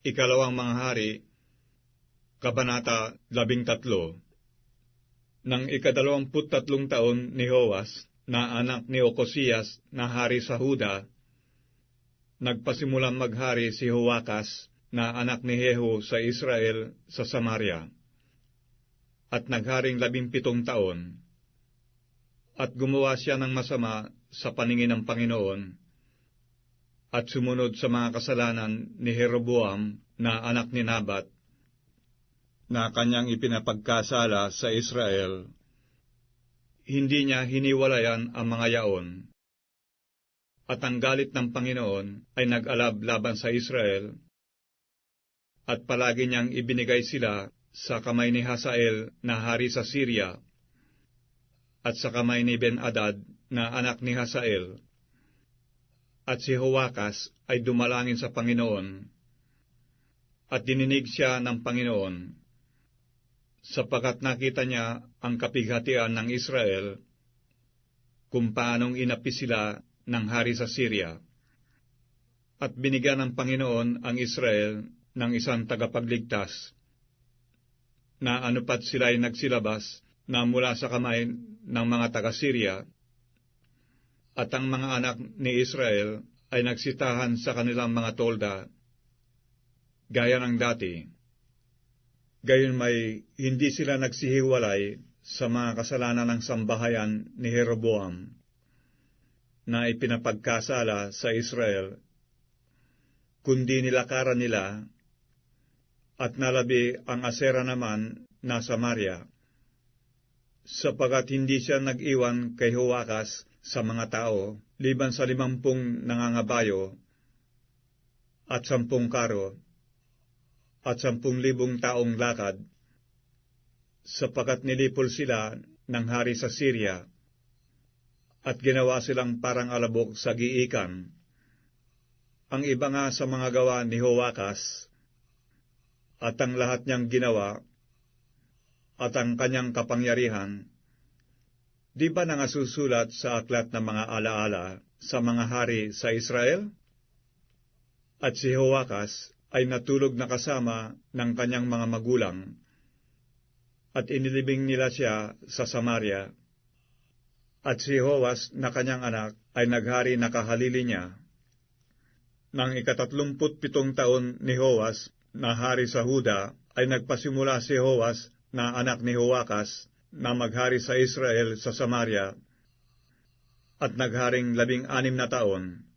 Ikalawang mga hari, Kabanata 13 Nang ikadalawamput tatlong taon ni Hoas, na anak ni Okosias na hari sa Huda, nagpasimulang maghari si Huwakas na anak ni Jehu sa Israel sa Samaria, at nagharing labimpitong taon, at gumawa siya ng masama sa paningin ng Panginoon, at sumunod sa mga kasalanan ni Jeroboam na anak ni Nabat, na kanyang ipinapagkasala sa Israel hindi niya hiniwalayan ang mga yaon. At ang galit ng Panginoon ay nag-alab laban sa Israel, at palagi niyang ibinigay sila sa kamay ni Hasael na hari sa Syria, at sa kamay ni Ben-Adad na anak ni Hasael. At si Huwakas ay dumalangin sa Panginoon, at dininig siya ng Panginoon sapagat nakita niya ang kapighatian ng Israel kung paanong inapi sila ng hari sa Syria. At binigyan ng Panginoon ang Israel ng isang tagapagligtas na anupat sila ay nagsilabas na mula sa kamay ng mga taga-Syria at ang mga anak ni Israel ay nagsitahan sa kanilang mga tolda gaya ng dati. Gayon may hindi sila nagsihiwalay sa mga kasalanan ng sambahayan ni Jeroboam na ipinapagkasala sa Israel, kundi nilakaran nila at nalabi ang asera naman na Samaria, sapagat hindi siya nag-iwan kay Huwakas sa mga tao, liban sa limampung nangangabayo at sampung karo, at sampung libong taong lakad, sapagat nilipol sila ng hari sa Syria, at ginawa silang parang alabok sa giikan. Ang iba nga sa mga gawa ni Huwakas, at ang lahat niyang ginawa, at ang kanyang kapangyarihan, di ba nangasusulat sa aklat ng mga alaala sa mga hari sa Israel? At si Huwakas ay natulog na kasama ng kanyang mga magulang, at inilibing nila siya sa Samaria. At si Hoas na kanyang anak ay naghari na kahalili niya. Nang ikatatlumput pitong taon ni Hoas na hari sa Huda, ay nagpasimula si Hoas na anak ni Huwakas na maghari sa Israel sa Samaria, at nagharing labing anim na taon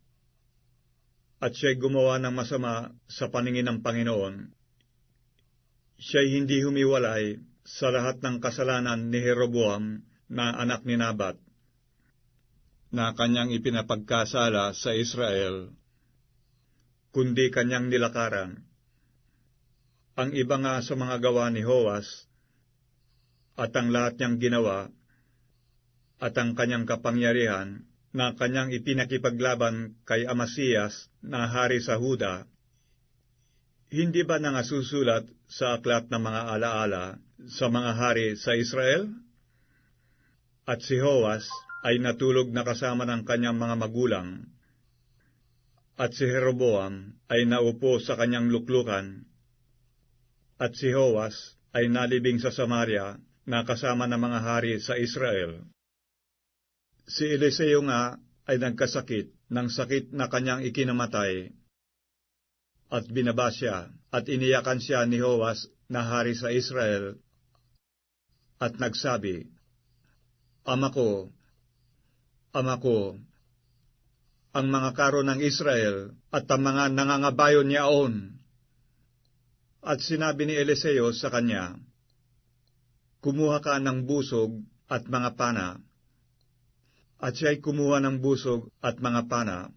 at siya'y gumawa ng masama sa paningin ng Panginoon. Siya'y hindi humiwalay sa lahat ng kasalanan ni Jeroboam na anak ni Nabat, na kanyang ipinapagkasala sa Israel, kundi kanyang nilakaran. Ang iba nga sa mga gawa ni Hoas, at ang lahat niyang ginawa, at ang kanyang kapangyarihan, na kanyang ipinakipaglaban kay Amasiyas na hari sa Huda, hindi ba nangasusulat sa aklat ng mga alaala sa mga hari sa Israel? At si Hoas ay natulog na kasama ng kanyang mga magulang, at si Jeroboam ay naupo sa kanyang luklukan, at si Hoas ay nalibing sa Samaria na kasama ng mga hari sa Israel. Si Eliseo nga ay nagkasakit ng sakit na kanyang ikinamatay. At binaba siya at iniyakan siya ni Hoas na hari sa Israel at nagsabi, Ama ko, Ama ko, ang mga karo ng Israel at ang mga nangangabayo niyaon. At sinabi ni Eliseo sa kanya, Kumuha ka ng busog at mga pana, at siya'y kumuha ng busog at mga pana.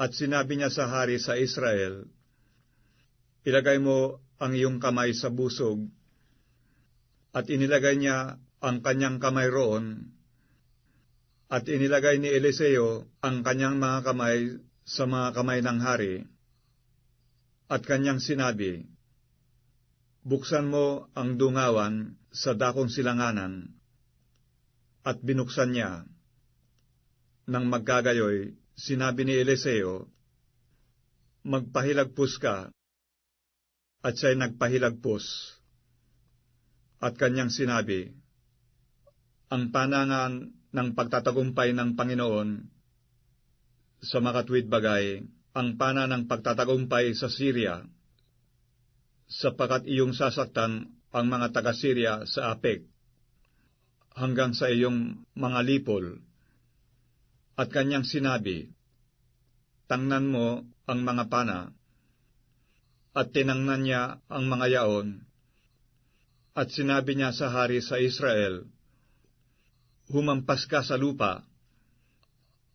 At sinabi niya sa hari sa Israel, Ilagay mo ang iyong kamay sa busog. At inilagay niya ang kanyang kamay roon. At inilagay ni Eliseo ang kanyang mga kamay sa mga kamay ng hari. At kanyang sinabi, Buksan mo ang dungawan sa dakong silanganan at binuksan niya. Nang magkagayoy, sinabi ni Eliseo, Magpahilagpus ka at siya'y nagpahilagpos. At kanyang sinabi, Ang panangan ng pagtatagumpay ng Panginoon sa makatwid bagay, ang pana ng pagtatagumpay sa Syria, sapagkat iyong sasaktan ang mga taga-Syria sa Apek, hanggang sa iyong mga lipol. At kanyang sinabi, Tangnan mo ang mga pana, at tinangnan niya ang mga yaon, at sinabi niya sa hari sa Israel, Humampas ka sa lupa,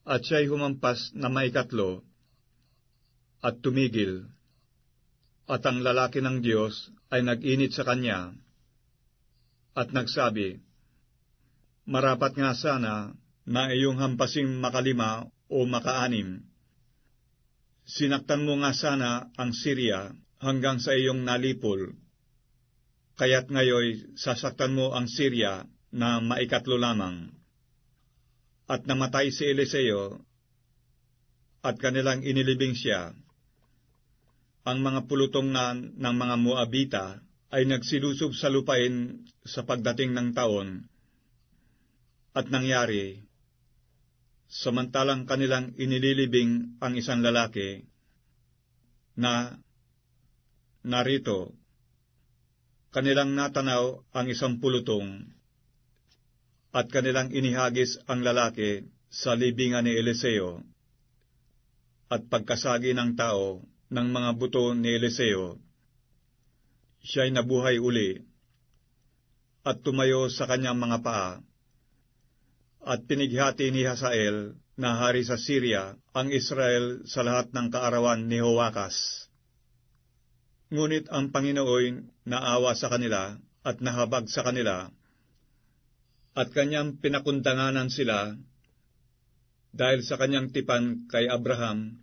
at siya'y humampas na maikatlo, at tumigil. At ang lalaki ng Diyos ay nag-init sa kanya, at nagsabi, Marapat nga sana na iyong hampasing makalima o makaanim. Sinaktan mo nga sana ang Syria hanggang sa iyong nalipol, kaya't ngayoy sasaktan mo ang Syria na maikatlo lamang. At namatay si Eliseo, at kanilang inilibing siya. Ang mga pulutong na ng mga Moabita ay nagsilusob sa lupain sa pagdating ng taon, at nangyari, samantalang kanilang inililibing ang isang lalaki, na narito, kanilang natanaw ang isang pulutong, at kanilang inihagis ang lalaki sa libingan ni Eliseo, at pagkasagi ng tao ng mga buto ni Eliseo, siya'y nabuhay uli, at tumayo sa kanyang mga paa, at pinighati ni Hazael na hari sa Syria ang Israel sa lahat ng kaarawan ni Hoakas. Ngunit ang Panginoon naawa sa kanila at nahabag sa kanila, at kanyang pinakundanganan sila dahil sa kanyang tipan kay Abraham,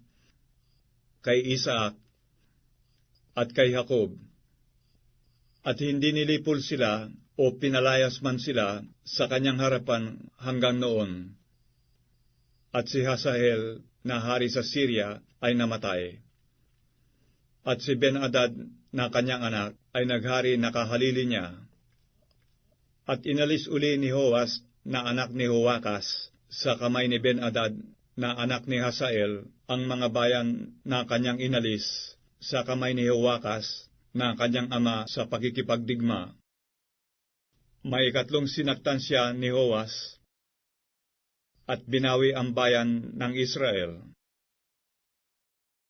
kay Isaac, at kay Jacob. At hindi nilipol sila o pinalayas man sila sa kanyang harapan hanggang noon. At si Hazael na hari sa Syria ay namatay. At si Ben-Adad na kanyang anak ay naghari na kahalili niya. At inalis uli ni Hoas na anak ni Huwakas sa kamay ni Ben-Adad na anak ni Hazael ang mga bayan na kanyang inalis sa kamay ni Huwakas na kanyang ama sa pagkikipagdigma may ikatlong sinaktan siya ni Hoas at binawi ang bayan ng Israel.